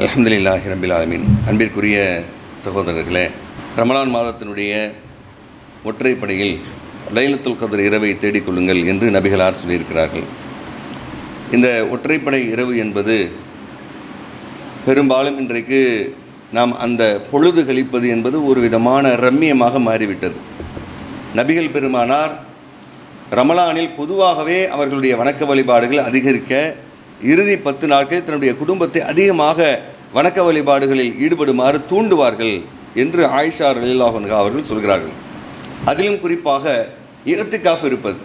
அல்ஹம்துலில்லாஹி ரபில் ஆலமீன். அன்பிற்குரிய சகோதரர்களே ரமலான் மாதத்தினுடைய ஒற்றைப்படையில் லைலத்துல் கதிர் இரவை தேடிக்கொள்ளுங்கள் என்று நபிகளார் சொல்லியிருக்கிறார்கள். இந்த ஒற்றைப்படை இரவு என்பது பெரும்பாலும் இன்றைக்கு நாம் அந்த பொழுது கழிப்பது என்பது ஒரு விதமான ரம்மியமாக மாறிவிட்டது. நபிகள் பெருமானார் ரமலானில் பொதுவாகவே அவர்களுடைய வணக்க வழிபாடுகள் அதிகரிக்க இறுதி பத்து நாட்களில் தன்னுடைய குடும்பத்தை அதிகமாக வணக்க வழிபாடுகளில் ஈடுபடுமாறு தூண்டுவார்கள் என்று ஆயிஷா ரலில்லாஹன்கா அவர்கள் சொல்கிறார்கள். அதிலும் குறிப்பாக இகத்துக்காஃப் இருப்பது.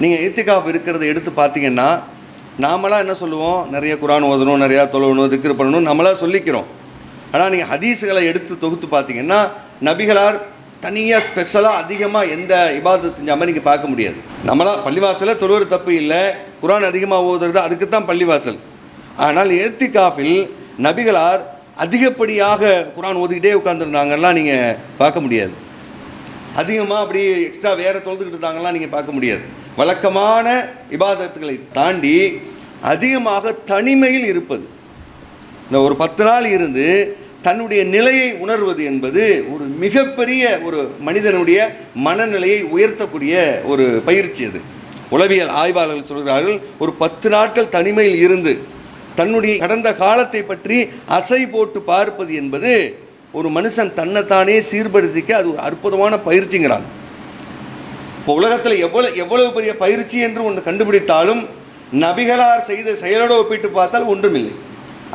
நீங்கள் இகத்துக்காஃப் இருக்கிறத எடுத்து பார்த்தீங்கன்னா நாமளாம் என்ன சொல்லுவோம்? நிறைய குரான் ஓதணும் நிறையா தொழணும் திக்ரு பண்ணணும் நம்மளாம் சொல்லிக்கிறோம். ஆனால் நீங்கள் ஹதீஸுகளை எடுத்து தொகுத்து பார்த்தீங்கன்னா நபிகளார் தனியாக ஸ்பெஷலாக அதிகமாக எந்த இபாதத்து செஞ்சாமல் நீங்கள் பார்க்க முடியாது. நம்மளா பள்ளிவாசலில் தொழுவது தப்பு இல்லை. குரான் அதிகமாக ஓதுறது? அதுக்கு தான் பள்ளிவாசல். ஆனால் ஏத்திகாஃபில் நபிகளார் அதிகப்படியாக குரான் ஓதிக்கிட்டே உட்காந்துருந்தாங்கலாம் நீங்கள் பார்க்க முடியாது. அதிகமாக அப்படி எக்ஸ்ட்ரா வேறு தொழுதுக்கிட்டு இருந்தாங்கலாம் நீங்கள் பார்க்க முடியாது. வழக்கமான இபாதத்துகளை தாண்டி அதிகமாக தனிமையில் இருப்பது. இந்த ஒரு பத்து நாள் இருந்து தன்னுடைய நிலையை உணர்வது என்பது ஒரு மிகப்பெரிய ஒரு மனிதனுடைய மனநிலையை உயர்த்தக்கூடிய ஒரு பயிற்சி அது. உளவியல் ஆய்வாளர்கள் சொல்கிறார்கள் ஒரு பத்து நாட்கள் தனிமையில் இருந்து தன்னுடைய கடந்த காலத்தை பற்றி அசை போட்டு பார்ப்பது என்பது ஒரு மனுஷன் தன்னைத்தானே சீர்படுத்திக்க அது ஒரு அற்புதமான பயிற்சிங்கிறாங்க இப்போ உலகத்தில் எவ்வளோ எவ்வளவு பெரிய பயிற்சி என்று ஒன்று கண்டுபிடித்தாலும் நபிகளார் செய்த செயலோடு ஒப்பிட்டு பார்த்தால் ஒன்றுமில்லை.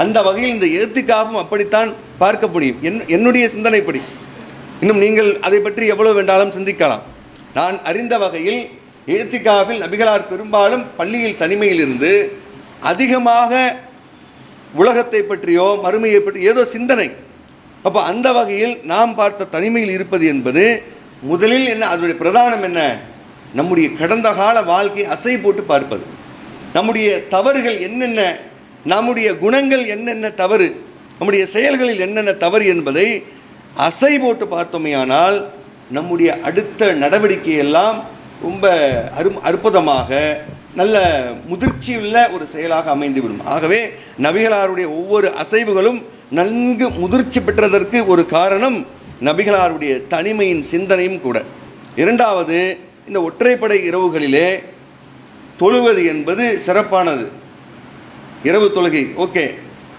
அந்த வகையில் இந்த எழுத்துக்காகவும் அப்படித்தான் பார்க்க முடியும். என் என்னுடைய சிந்தனைப்படி. இன்னும் நீங்கள் அதை பற்றி எவ்வளவு வேண்டாலும் சிந்திக்கலாம். நான் அறிந்த வகையில் ஏத்திகாவில் நபிகளார் பெரும்பாலும் பள்ளியில் தனிமையில் இருந்து அதிகமாக உலகத்தை பற்றியோ மறுமையை பற்றி ஏதோ சிந்தனை. அப்போ அந்த வகையில் நாம் பார்த்த தனிமையில் இருப்பது என்பது முதலில் என்ன அதனுடைய பிரதானம் என்ன? நம்முடைய கடந்த கால வாழ்க்கை அசை போட்டு பார்ப்பது. நம்முடைய தவறுகள் என்னென்ன நம்முடைய குணங்கள் என்னென்ன தவறு நம்முடைய செயல்களில் என்னென்ன தவறு என்பதை அசை போட்டு பார்த்தோமேயானால் நம்முடைய அடுத்த நடவடிக்கையெல்லாம் ரொம்ப அரு அற்புதமாக நல்ல முதிர்ச்சியுள்ள ஒரு செயலாக அமைந்துவிடும். ஆகவே நபிகளாருடைய ஒவ்வொரு அசைவுகளும் நன்கு முதிர்ச்சி பெற்றதற்கு ஒரு காரணம் நபிகளாருடைய தனிமையின் சிந்தனையும் கூட. இரண்டாவது இந்த ஒற்றைப்படை இரவுகளிலே தொழுவது என்பது சிறப்பானது. இரவு தொழுகை ஓகே.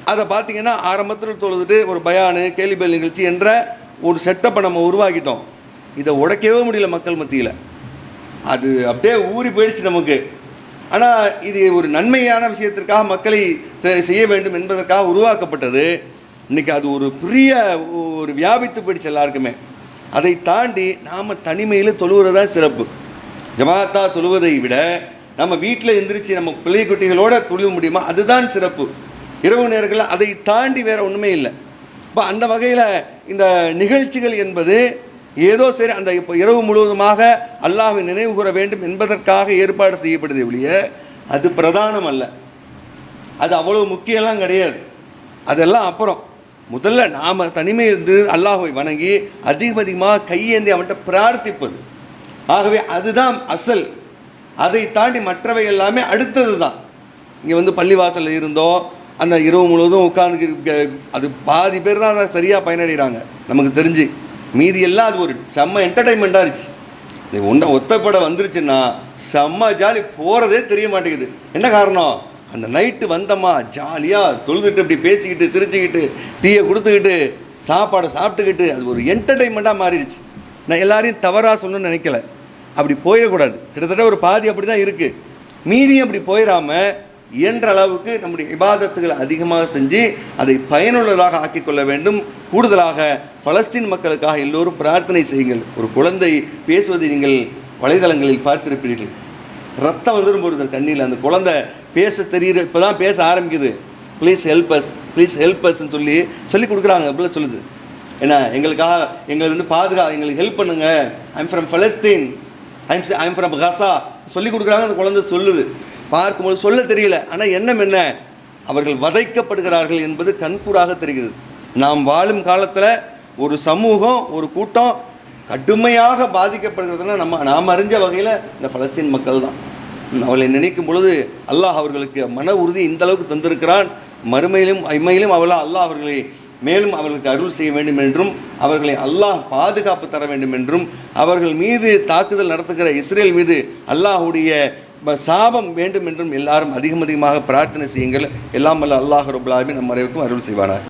அதை பார்த்தீங்கன்னா ஆரம்பத்தில் தொழுதுட்டு ஒரு பயானு கேலிபல் நிகழ்ச்சி என்ற ஒரு செட்டப்பை நம்ம உருவாக்கிட்டோம். இதை உடைக்கவே முடியல மக்கள் மத்தியில். அது அப்படியே ஊறி போயிடுச்சு நமக்கு. ஆனால் இது ஒரு நன்மையான விஷயத்திற்காக மக்களை செய்ய வேண்டும் என்பதற்காக உருவாக்கப்பட்டது. இன்றைக்கி அது ஒரு பெரிய ஒரு வியாபித்து போயிடுச்சு எல்லாருக்குமே. அதை தாண்டி நாம் தனிமையில் தொழுவது தான் சிறப்பு. ஜமாத்தா தொழுவதை விட நம்ம வீட்டில் எந்திரிச்சு நம்ம பிள்ளை குட்டிகளோடு தொழுவ முடியுமா? அதுதான் சிறப்பு. இரவு நேரங்களில் அதை தாண்டி வேறு ஒன்றுமே இல்லை. இப்போ அந்த வகையில் இந்த நிகழ்ச்சிகள் என்பது ஏதோ சரி அந்த இப்போ இரவு முழுவதுமாக அல்லாஹை நினைவு கூற வேண்டும் என்பதற்காக ஏற்பாடு செய்யப்படுது ஒழிய அது பிரதானம் அல்ல. அது அவ்வளவு முக்கியம்லாம் கிடையாது. அதெல்லாம் அப்புறம். முதல்ல நாம் தனிமை இருந்து அல்லாஹை வணங்கி அதிகம் அதிகமாக கையேந்தி அவன்கிட்ட பிரார்த்திப்பது. ஆகவே அதுதான் அசல். அதை தாண்டி மற்றவை எல்லாமே அடுத்தது தான். இங்கே வந்து பள்ளிவாசலில் இருந்தோம் அந்த இரவு முழுவதும் உட்காந்து அது பாதி பேர் தான் அதை சரியாக பயனடைகிறாங்க. நமக்கு தெரிஞ்சு. மீதி எல்லாம் அது ஒரு செம்ம என்டர்டைன்மெண்ட்டாக இருந்துச்சு. இது ஒன்றை ஒத்தப்பட வந்துருச்சுன்னா செம்ம ஜாலி போகிறதே தெரிய மாட்டேங்குது. என்ன காரணம்? அந்த நைட்டு வந்தோமா ஜாலியாக தொழுதுட்டு இப்படி பேசிக்கிட்டு சிரிச்சுக்கிட்டு டீயை கொடுத்துக்கிட்டு சாப்பாடை சாப்பிட்டுக்கிட்டு அது ஒரு என்டர்டைன்மெண்ட்டாக மாறிடுச்சு. நான் எல்லாரையும் தவறாக சொல்லணும்னு நினைக்கல. அப்படி போயிடக்கூடாது கிட்டத்தட்ட ஒரு பாதி அப்படி தான் இருக்குது மீதியும் அப்படி போயிடாமல் இயன்ற அளவுக்கு நம்முடைய இபாதத்துகளை அதிகமாக செஞ்சு அதை பயனுள்ளதாக ஆக்கிக்கொள்ள வேண்டும். கூடுதலாக பலஸ்தீன் மக்களுக்காக எல்லோரும் பிரார்த்தனை செய்யுங்கள். ஒரு குழந்தை பேசுவதை நீங்கள் வலைதளங்களில் பார்த்திருப்பீர்கள். ரத்தம் வந்துடும் ஒரு தண்ணியில் அந்த குழந்தை பேச தெரியுற இப்போ தான் பேச ஆரம்பிக்குது. Please help us please help அஸ்ன்னு சொல்லி சொல்லி கொடுக்குறாங்க அப்படிலாம் சொல்லுது. என்ன எங்களுக்காக எங்களை வந்து பாதுகா எங்களுக்கு ஹெல்ப் பண்ணுங்கள் I'm from Palestine I'm I'm from Gaza சொல்லி கொடுக்குறாங்க அந்த குழந்தை சொல்லுது. பார்க்கும்போது சொல்ல தெரியல. ஆனால் எண்ணம் என்ன? அவர்கள் வதைக்கப்படுகிறார்கள் என்பது கண்கூடாக தெரிகிறது. நாம் வாழும் காலத்தில் ஒரு சமூகம் ஒரு கூட்டம் கடுமையாக பாதிக்கப்படுகிறதுனா நம்ம நாம் அறிஞ்ச வகையில் இந்த பலஸ்தீன் மக்கள் தான். அவளை நினைக்கும் பொழுது அல்லாஹ் அவர்களுக்கு மன உறுதி இந்த அளவுக்கு தந்திருக்கிறான். மறுமையிலும் இம்மையிலும் அவளா அல்லாஹ் அவர்களை மேலும் அவர்களுக்கு அருள் செய்ய வேண்டும் என்றும் அவர்களை அல்லாஹ் பாதுகாப்பு தர வேண்டும் என்றும் அவர்கள் மீது தாக்குதல் நடத்துகிற இஸ்ரேல் மீது அல்லாஹுடைய சாபம் வேண்டும் என்றும் எல்லாரும் அதிகம் அதிகமாக பிரார்த்தனை செய்யுங்கள். எல்லாம் வல்ல அல்லாஹ் ரபுல்லாலுமே நம் மறைவுக்கும் அருள் செய்வானார்